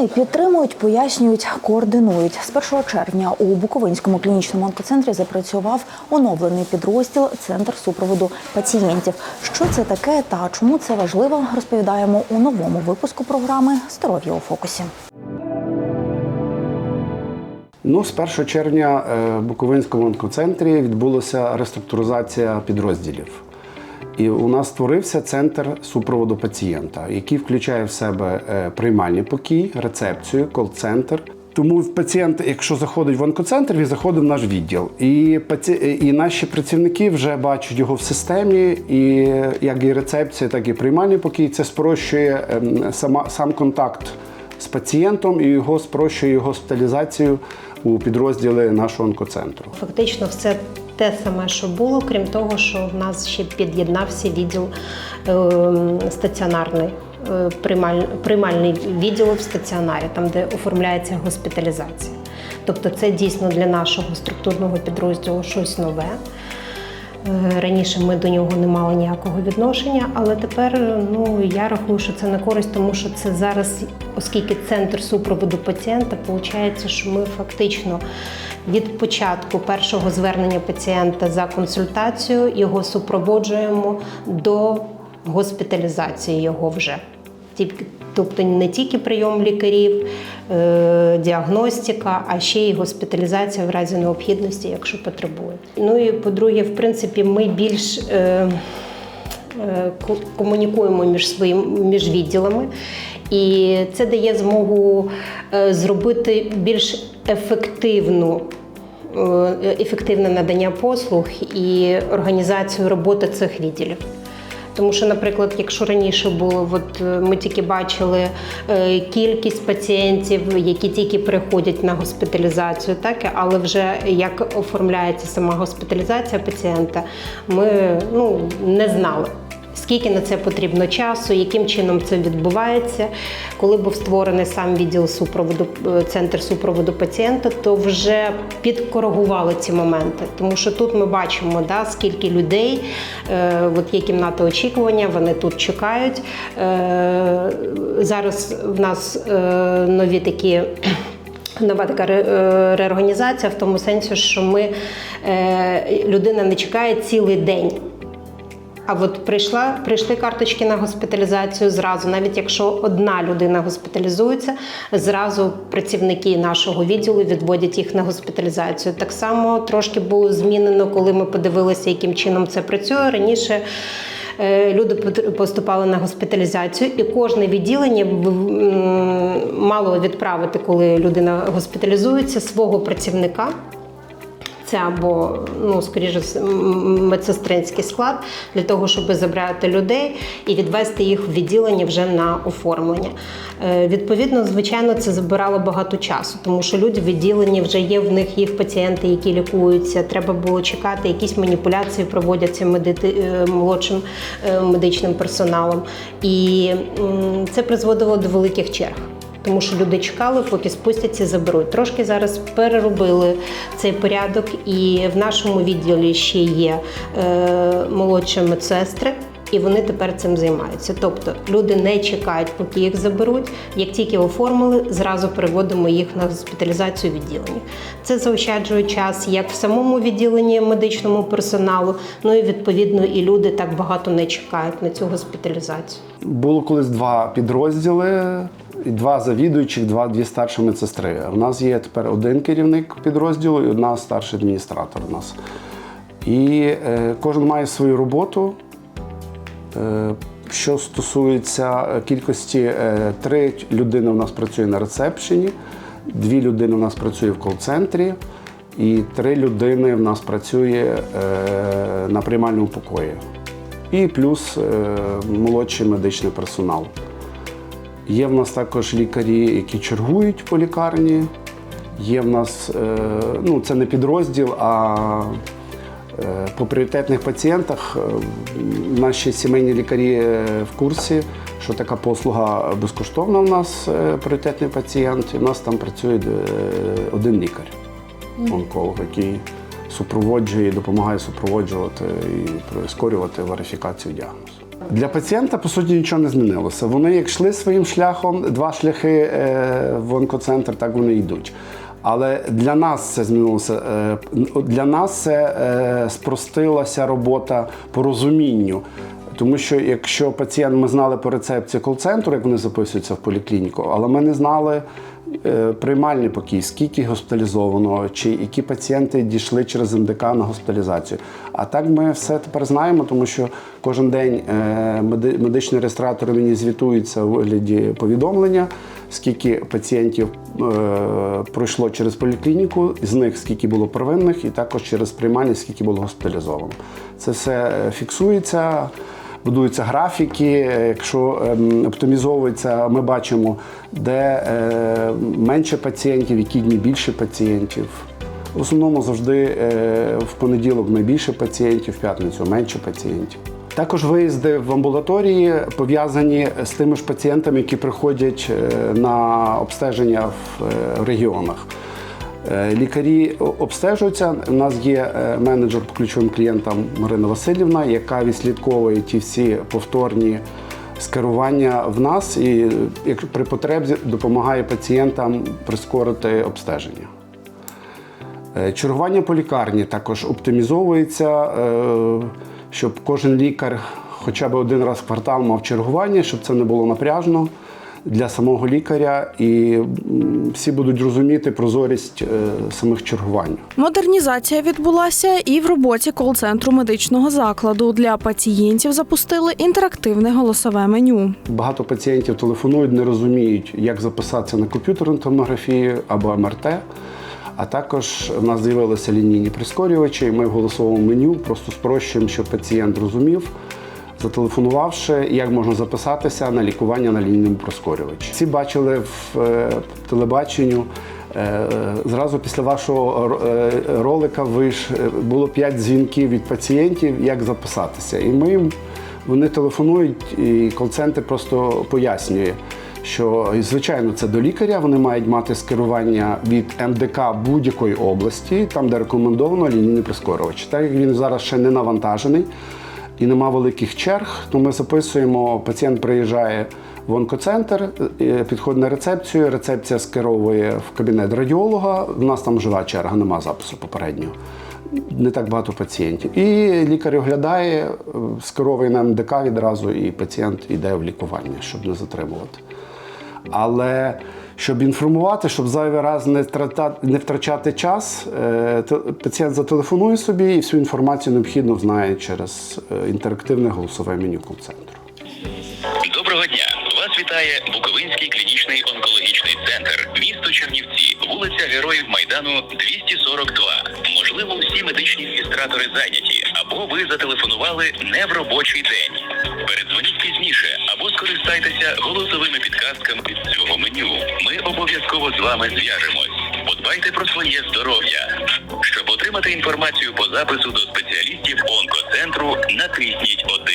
Вони підтримують, пояснюють, координують. З 1 червня у Буковинському клінічному онкоцентрі запрацював оновлений підрозділ Центр супроводу пацієнтів. Що це таке та чому це важливо, розповідаємо у новому випуску програми Здоров'я у фокусі. Ну, з 1 червня е, в Буковинському онкоцентрі відбулася реструктуризація підрозділів. І у нас створився центр супроводу пацієнта, який включає в себе е, приймальний покій, рецепцію, кол-центр. Тому пацієнт, якщо заходить в онкоцентр, він заходить в наш відділ. І, паці... і наші працівники вже бачать його в системі, і як і рецепція, так і приймальний покій. Це спрощує ем, сама, сам контакт з пацієнтом і його спрощує госпіталізацію у підрозділи нашого онкоцентру. Фактично, все те саме, що було, крім того, що в нас ще під'єднався відділ е, стаціонарний, е, приймаль, приймальний відділ в стаціонарі, там де оформляється госпіталізація. Тобто, це дійсно для нашого структурного підрозділу щось нове. Е, Раніше ми до нього не мали ніякого відношення, але тепер ну я рахую, що це на користь, тому що це зараз, оскільки центр супроводу пацієнта, виходить, що ми фактично від початку першого звернення пацієнта за консультацією його супроводжуємо до госпіталізації його вже. Тобто не тільки прийом лікарів, е, діагностика, а ще й госпіталізація в разі необхідності, якщо потребує. Ну і по-друге, в принципі, ми більш е, е, комунікуємо між своїм між відділами, і це дає змогу зробити більш ефективну. е, Ефективне надання послуг і організацію роботи цих відділів. Тому що, наприклад, якщо раніше було, от е, ми тільки бачили е, кількість пацієнтів, які тільки приходять на госпіталізацію, так але вже як оформляється сама госпіталізація пацієнта, ми ну не знали. Скільки на це потрібно часу, яким чином це відбувається. Коли був створений сам відділ супроводу, е, центр супроводу пацієнта, то вже підкоригували ці моменти. Тому що тут ми бачимо, да, скільки людей, е, от є кімната очікування, вони тут чекають. Е, зараз в нас е, нові такі. Нова така е, реорганізація в тому сенсі, що ми е, людина не чекає цілий день. А от прийшла, прийшли карточки на госпіталізацію зразу, навіть якщо одна людина госпіталізується, зразу працівники нашого відділу відводять їх на госпіталізацію. Так само трошки було змінено, коли ми подивилися, яким чином це працює. Раніше е, люди поступали на госпіталізацію, і кожне відділення мало відправити, коли людина госпіталізується, свого працівника. Це або, ну, скоріше, медсестринський склад для того, щоб забрати людей і відвести їх в відділення вже на оформлення. Е, Відповідно, звичайно, це забирало багато часу, тому що люди в відділенні вже є, в них їх пацієнти, які лікуються. Треба було чекати, якісь маніпуляції проводяться медити- е, молодшим е, медичним персоналом. І це призводило до великих черг. Тому що люди чекали, поки спустяться, заберуть. Трошки зараз переробили цей порядок, і в нашому відділі ще є е, молодші медсестри, і вони тепер цим займаються. Тобто люди не чекають, поки їх заберуть. Як тільки оформили, зразу переводимо їх на госпіталізацію в відділенні. Це заощаджує час як в самому відділенні медичному персоналу, ну і відповідно і люди так багато не чекають на цю госпіталізацію. Було колись два підрозділи, два завідуючих, два дві старші медсестри. У нас є тепер один керівник підрозділу і одна старший адміністратор у нас. І е, кожен має свою роботу. Е, що стосується е, кількості, е, три людини у нас працює на рецепшені, дві людини у нас працює в кол-центрі, і три людини в нас працює на приймальному покої. І плюс молодший медичний персонал. Є в нас також лікарі, які чергують по лікарні. Є в нас, ну це не підрозділ, а по пріоритетних пацієнтах е, наші сімейні лікарі е, в курсі, що така послуга безкоштовна у нас е, пріоритетний пацієнт. І в нас там працює е, один лікар, онколог, який супроводжує, і допомагає супроводжувати і прискорювати верифікацію діагнозу. Для пацієнта по суті нічого не змінилося. Вони як йшли своїм шляхом, два шляхи е, в онкоцентр, так вони йдуть. Але для нас це змінилося. Е, Для нас це е, спростилася робота по розумінню. Тому що якщо пацієнт ми знали по рецепції кол-центру, як вони записуються в поліклініку, але ми не знали е, приймальний покій, скільки госпіталізовано, чи які пацієнти дійшли через МДК на госпіталізацію. А так ми все тепер знаємо, тому що кожен день е, меди- медичні реєстратори мені звітуються у вигляді повідомлення, скільки пацієнтів е, пройшло через поліклініку, з них скільки було первинних, і також через приймальні, скільки було госпіталізовано. Це все фіксується. Будуються графіки, якщо ем, оптимізовується, ми бачимо, де е, менше пацієнтів, які дні більше пацієнтів. В основному завжди е, в понеділок найбільше пацієнтів, в п'ятницю менше пацієнтів. Також виїзди в амбулаторії пов'язані з тими ж пацієнтами, які приходять е, на обстеження в регіонах. Е, Лікарі обстежуються. У нас є е, менеджер по ключовим клієнтам Марина Васильівна, яка відслідковує ті всі повторні скерування в нас і е, при потребі допомагає пацієнтам прискорити обстеження. Чергування по лікарні також оптимізовується, щоб кожен лікар хоча б один раз в квартал мав чергування, щоб це не було напряжно для самого лікаря, і всі будуть розуміти прозорість е, самих чергувань. Модернізація відбулася і в роботі кол-центру медичного закладу. Для пацієнтів запустили інтерактивне голосове меню. Багато пацієнтів телефонують, не розуміють, як записатися на комп'ютерну томографію або МРТ. А також в нас з'явилися лінійні прискорювачі, і ми в голосовому меню просто спрощуємо, щоб пацієнт розумів, зателефонувавши, як можна записатися на лікування на лінійному прискорювачі. Всі бачили в е, телебаченню. е, Зразу після вашого е, ролика виш було 5 дзвінків від пацієнтів, як записатися. І ми їм вони телефонують, і кол-центр просто пояснює, що звичайно це до лікаря. Вони мають мати скерування від МДК будь-якої області, там де рекомендовано лінійний прискорювач. Так як він зараз ще не навантажений і нема великих черг, то ми записуємо, пацієнт приїжджає в онкоцентр, підходить на рецепцію, рецепція скеровує в кабінет радіолога. У нас там жива черга, нема запису попереднього не так багато пацієнтів. І лікар оглядає, скеровує на МДК відразу, і пацієнт йде в лікування, щоб не затримувати. Але щоб інформувати, щоб зайвий раз не втрата- не втрачати час, е, пацієнт зателефонує собі і всю інформацію необхідно знає через е, інтерактивне голосове меню кол-центру. Доброго дня! Вас вітає Буковинський клінічний онкологічний центр, місто Чернівці, вулиця Героїв Майдану 242. Можливо, всі медичні реєстратори зайняті, або ви зателефонували не в робочий день. Передзвоніть пізніше скористайтеся голосовими підказками від цього меню. Ми обов'язково з вами зв'яжемось. Подбайте про своє здоров'я. Щоб отримати інформацію по запису до спеціалістів онкоцентру, натисніть 1.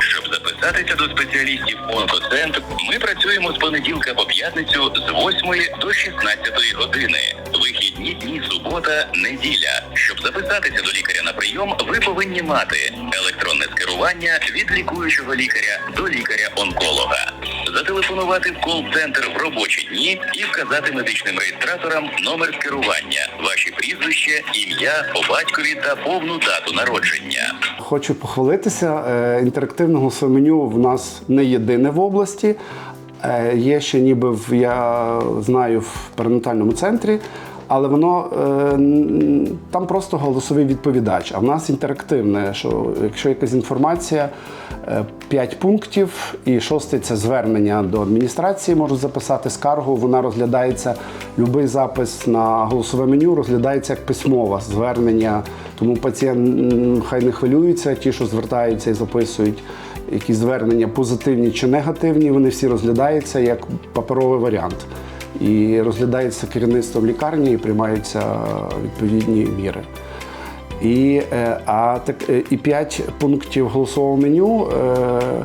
Щоб записатися до спеціалістів онкоцентру, ми працюємо з понеділка по п'ятницю з 8 до 16 години. Вихідні дні, субота, неділя. Щоб записатися до лікаря на прийом, ви повинні мати електронне скерування від лікуючого лікаря до лікаря-онколога. Зателефонувати в кол-центр в робочі дні і вказати медичним реєстраторам номер скерування, ваші прізвище, ім'я, по батькові та повну дату народження. Хочу похвалитися. е, Інтерактивне голосове меню в нас не єдине в області. Е, Є ще ніби в я знаю в перинатальному центрі, але воно е, там просто голосовий відповідач. А в нас інтерактивне, що якщо якась інформація, 5 пунктів, і шостий це звернення до адміністрації, можуть записати скаргу. Вона розглядається, будь-який запис на голосове меню розглядається як письмове звернення. Тому пацієнт хай не хвилюється, ті, що звертаються і записують якісь звернення позитивні чи негативні, вони всі розглядаються як паперовий варіант. І розглядається керівництвом лікарні і приймаються відповідні міри. І, е, а, так, е, і 5 пунктів голосового меню е,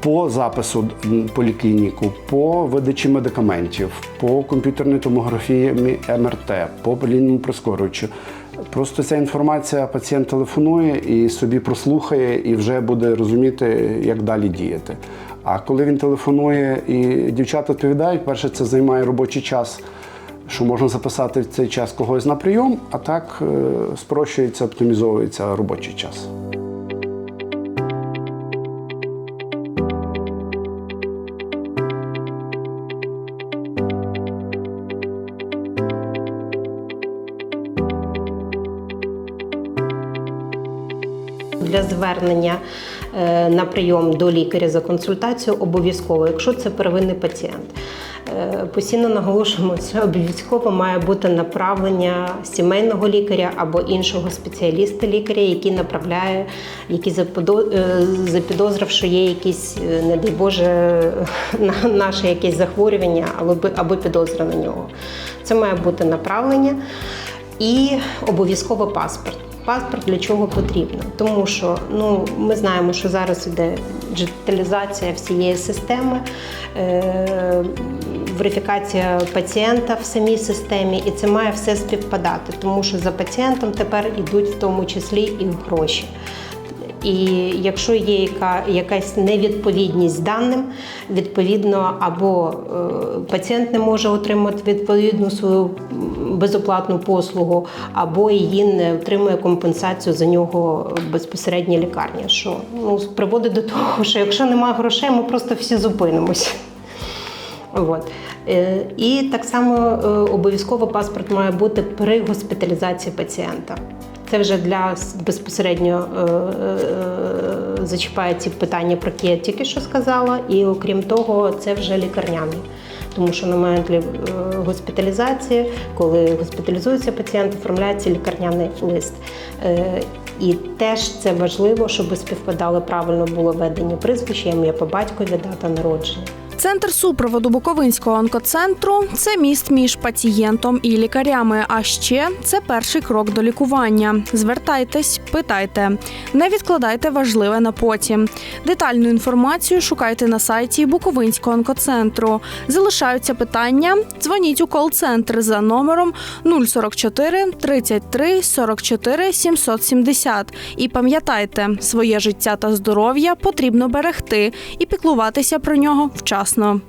по запису поліклініку, по видачі медикаментів, по комп'ютерній томографії МРТ, по лінійному прискорювачу. Просто ця інформація пацієнт телефонує і собі прослухає, і вже буде розуміти, як далі діяти. А коли він телефонує і дівчата відповідають, перше, це займає робочий час, що можна записати в цей час когось на прийом, а так е, спрощується, оптимізовується робочий час. Для звернення на прийом до лікаря за консультацією обов'язково, якщо це первинний пацієнт. Е, Постійно наголошуємо, що обов'язково має бути направлення сімейного лікаря або іншого спеціаліста лікаря, який направляє, який е, запідозрив, що є якісь, е, не дай Боже, на- наше якесь захворювання або підозра на нього. Це має бути направлення і обов'язково паспорт. Паспорт для чого потрібно? Тому що ну, ми знаємо, що зараз іде джиталізація всієї системи, е- верифікація пацієнта в самій системі, і це має все співпадати, тому що за пацієнтом тепер йдуть в тому числі і гроші. І якщо є яка, якась невідповідність даним, відповідно, або е, пацієнт не може отримати відповідну свою безоплатну послугу, або її не отримує компенсацію за нього безпосередня лікарня. Що ну, приводить до того, що якщо немає грошей, ми просто всі зупинимося. От. Е, І так само е, обов'язково паспорт має бути при госпіталізації пацієнта. Це вже для безпосередньо е, е, зачіпає ці питання, про які я тільки що сказала, і окрім того, це вже лікарняний. Тому що на момент е, госпіталізації, коли госпіталізується пацієнт, оформляється лікарняний лист. Е, І теж це важливо, щоб співпадали правильно було введені прізвище, ім'я по батькові, дата народження. Центр супроводу Буковинського онкоцентру це міст між пацієнтом і лікарями. А ще це перший крок до лікування. Звертайтесь, питайте, не відкладайте важливе на потім. Детальну інформацію шукайте на сайті Буковинського онкоцентру. Залишаються питання. Дзвоніть у кол-центр за номером 044 33 44 770. І пам'ятайте, своє життя та здоров'я потрібно берегти і піклуватися про нього вчасно.